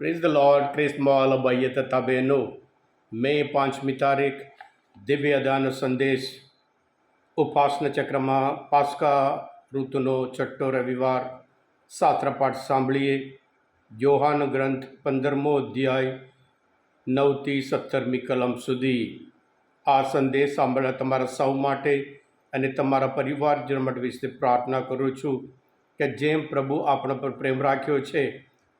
Praise the Lord ક્રિસ્મોલ ભાઈએ તથા બહેનો મે પાંચમી તારીખ દિવ્ય દાન સંદેશ ઉપાસના ચક્રમાં પાસ્કા ઋતુનો છઠ્ઠો રવિવાર સાત્રપાઠ સાંભળીએ યોહાન ગ્રંથ પંદરમો અધ્યાય નવથી સત્તરમી કલમ સુધી આ સંદેશ સાંભળવા તમારા સૌ માટે અને તમારા પરિવારજન માટે વિશે પ્રાર્થના કરું છું કે જેમ પ્રભુ આપણા પર પ્રેમ રાખ્યો છે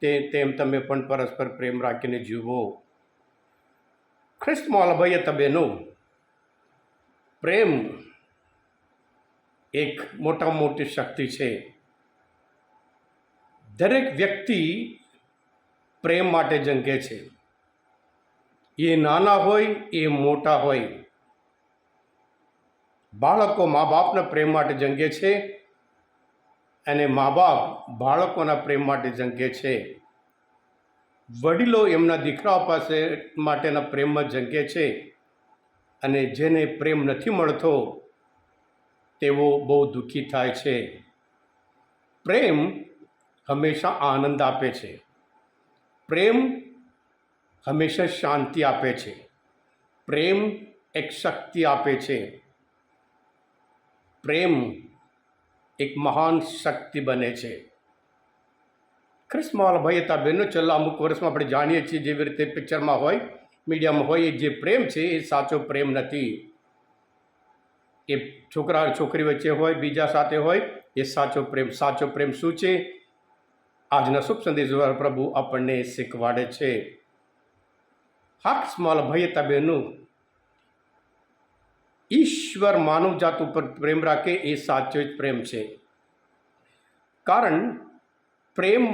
તે તેમ તમે પણ પરસ્પર પ્રેમ રાખીને જીવો. ખ્રિસ્ત મોલભાઈએ તબેનો, પ્રેમ એક મોટા મોટી શક્તિ છે. દરેક વ્યક્તિ પ્રેમ માટે જંગે છે. એ નાના હોય, એ મોટા હોય. બાળકો મા બાપના પ્રેમ માટે જંગે છે. અને મા બાપ બાળકોના પ્રેમ માટે જંગે છે. વડીલો એમના દીકરાઓ પાસે માટેના પ્રેમમાં જંગે છે અને જેને પ્રેમ નથી મળતો, તેઓ બહુ દુઃખી થાય છે. પ્રેમ હંમેશા આનંદ આપે છે. પ્રેમ હંમેશા શાંતિ આપે છે. પ્રેમ એક શક્તિ આપે છે. પ્રેમ એક મહાન શક્તિ બને છે. ક્રિસ્મોલ ભાઈ હતા બહેનો છેલ્લા અમુક વર્ષમાં આપણે જાણીએ છીએ જેવી રીતે પિક્ચરમાં હોય મીડિયામાં હોય, એ જે પ્રેમ છે, એ સાચો પ્રેમ નથી. એ છોકરા, છોકરી વચ્ચે હોય, બીજા સાથે હોય, એ સાચો પ્રેમ. સાચો પ્રેમ શું છે? આજના શુભ સંદેશ પ્રભુ આપણને શીખવાડે છે. હા સ્મોલ ભાઈ હતા બહેનો ઈશ્વર માનવજાત ઉપર પ્રેમ રાખે એ સાચો જ પ્રેમ છે. કારણ પ્રેમ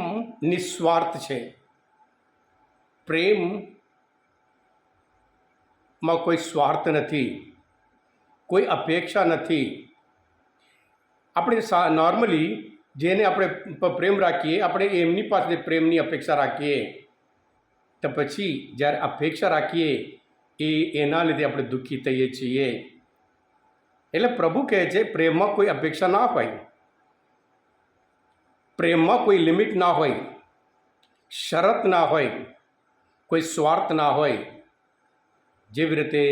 નિસ્વાર્થ છે. પ્રેમમાં કોઈ સ્વાર્થ નથી. કોઈ અપેક્ષા નથી. આપણે નોર્મલી જેને આપણે પ્રેમ રાખીએ, આપણે એમની પાસે પ્રેમની અપેક્ષા રાખીએ. તો પછી જ્યારે અપેક્ષા રાખીએ, એ એના લીધે આપણે દુઃખી થઈએ છીએ. એટલે પ્રભુ કહે છે, પ્રેમમાં કોઈ અપેક્ષા ના હોય. પ્રેમમાં કોઈ લિમિટ ના હોય, શરત ના હોય, કોઈ સ્વાર્થ ના હોય. જેવી રીતે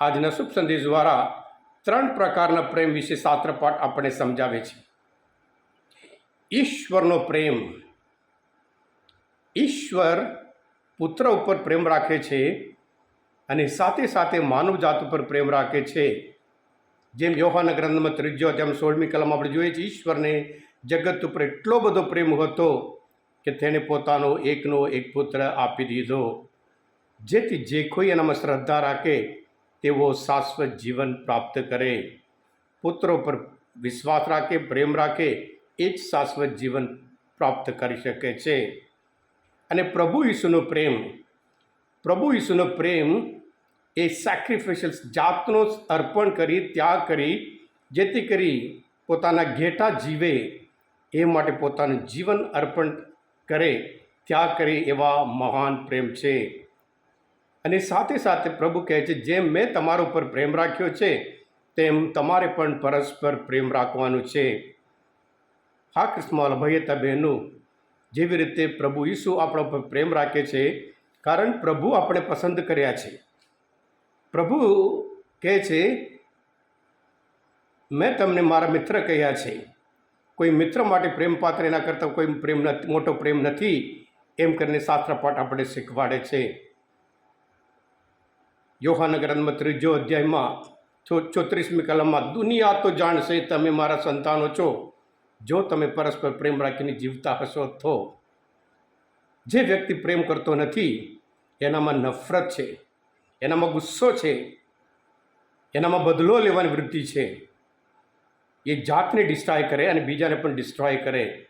આજના શુભ સંદેશ દ્વારા ત્રણ પ્રકારના પ્રેમ વિશે શાસ્ત્રપાઠ આપણને સમજાવે છે. ઈશ્વરનો પ્રેમ, ઈશ્વર પુત્ર ઉપર પ્રેમ રાખે છે અને સાથે સાથે માનવજાત ઉપર પ્રેમ રાખે છે. જેમ યોહાના ગ્રંથમાં ત્રીજો તેમ સોળમી કલમ આપણે જોઈએ છીએ, ઈશ્વરને જગત ઉપર એટલો બધો પ્રેમ હતો કે તેણે પોતાનો એકનો એક પુત્ર આપી દીધો. જેથી જે કોઈ એનામાં શ્રદ્ધા રાખે, તેઓ શાશ્વત જીવન પ્રાપ્ત કરે. પુત્રો પર વિશ્વાસ રાખે, પ્રેમ રાખે, એ જ શાશ્વત જીવન પ્રાપ્ત કરી શકે છે. અને પ્રભુ ઈસુનો પ્રેમ, પ્રભુ ઈસુનો પ્રેમ એ સેક્રિફિશિયલ જાતનો અર્પણ કરી, ત્યાગ કરી, જેથી કરી પોતાના ઘેટા જીવે. એ માટે પોતાનું જીવન અર્પણ કરે, ત્યાગ કરે એવા મહાન પ્રેમ છે. અને સાથે સાથે પ્રભુ કહે છે, જેમ મેં તમારા ઉપર પ્રેમ રાખ્યો છે, તેમ તમારે પણ પરસ્પર પ્રેમ રાખવાનું છે. હા કૃષ્ણ ભયતા બહેનું, જેવી રીતે પ્રભુ ઈસુ આપણા ઉપર પ્રેમ રાખે છે, કારણ પ્રભુ આપણે પસંદ કર્યા છે. પ્રભુ કહે છે, મેં તમને મારા મિત્ર કહ્યા છે. કોઈ મિત્ર માટે પ્રેમ પાત્ર એના કરતાં કોઈ પ્રેમ નથી મોટો પ્રેમ નથી. એમ કરીને શાસ્ત્રપાઠ આપણે શીખવાડે છે. યોહાના ગ્રંથમાં ત્રીજો અધ્યાયમાં ચોત્રીસમી કલમમાં, દુનિયા તો જાણશે તમે મારા સંતાનો છો. જો તમે પરસ્પર પ્રેમ રાખીને જીવતા હશો તો. જે વ્યક્તિ પ્રેમ કરતો નથી, એનામાં નફરત છે. એનામાં ગુસ્સો છે, એનામાં બદલો લેવાની વૃત્તિ છે. એ જાતને ડિસ્ટ્રોય કરે અને બીજાને પણ ડિસ્ટ્રોય કરે.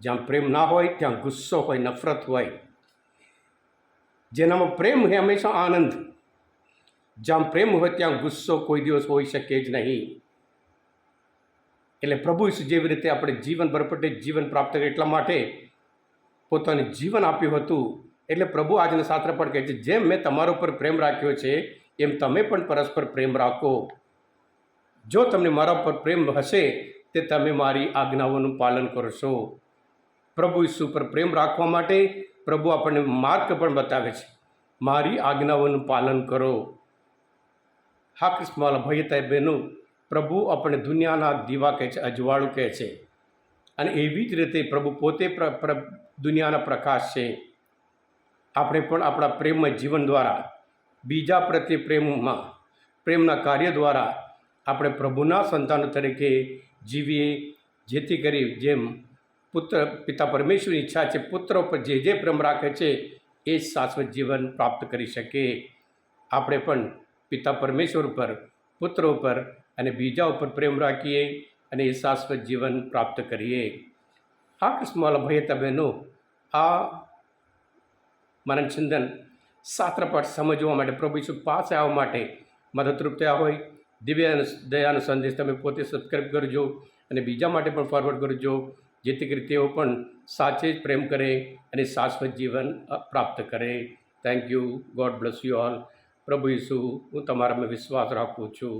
જ્યાં પ્રેમ ના હોય, ત્યાં ગુસ્સો હોય, નફરત હોય. જેનામાં પ્રેમ હોય હંમેશા આનંદ. જ્યાં પ્રેમ હોય, ત્યાં ગુસ્સો કોઈ દિવસ હોઈ શકે જ નહીં. એટલે પ્રભુ જેવી રીતે આપણે જીવન ભરપટે જીવન પ્રાપ્ત કરે એટલા માટે પોતાનું જીવન આપ્યું હતું. એટલે પ્રભુ આજના શાસ્ત્ર પણ કહે છે, જેમ મેં તમારા ઉપર પ્રેમ રાખ્યો છે, એમ તમે પણ પરસ્પર પ્રેમ રાખો. જો તમને મારા પર પ્રેમ હશે, તે તમે મારી આજ્ઞાઓનું પાલન કરશો. પ્રભુ ઈસુ પર પ્રેમ રાખવા માટે પ્રભુ આપણને માર્ગ પણ બતાવે છે. મારી આજ્ઞાઓનું પાલન કરો. હા કૃષ્ણવાલા ભાઈ તાઈ બહેનો, પ્રભુ આપણે દુનિયાના દીવા કહે છે, અજવાળું કહે છે. અને એવી જ રીતે પ્રભુ પોતે દુનિયાના પ્રકાશ છે. આપણે પણ આપણા પ્રેમમય જીવન દ્વારા, બીજા પ્રત્યે પ્રેમમાં, પ્રેમના કાર્ય દ્વારા આપણે પ્રભુના સંતાન તરીકે જીવીએ, જેથી કરી જેમ પુત્ર, પિતા પરમેશ્વરની ઈચ્છા છે, પુત્ર ઉપર જે જે પ્રેમ રાખે છે, એ જ શાશ્વત જીવન પ્રાપ્ત કરી શકે. આપણે પણ પિતા પરમેશ્વર ઉપર, પુત્ર ઉપર અને બીજા ઉપર પ્રેમ રાખીએ અને એ શાશ્વત જીવન પ્રાપ્ત કરીએ. આ કૃષ્ણવાલા ભાઈ બહેનો આ માનવ ચિંતન શાસ્ત્રપાઠ સમજવા માટે, પ્રભુ ઈસુ પાસે આવવા માટે મદદરૂપ થયા હોય. દિવ્ય દયાનો સંદેશ તમે પોતે સબસ્ક્રાઈબ કરજો અને બીજા માટે પણ ફોરવર્ડ કરજો, જેથી કરી તેઓ પણ સાચે જ પ્રેમ કરે અને શાશ્વત જીવન પ્રાપ્ત કરે. Thank you God bless you all પ્રભુ ઈસુ, હું તમારામાં વિશ્વાસ રાખું છું.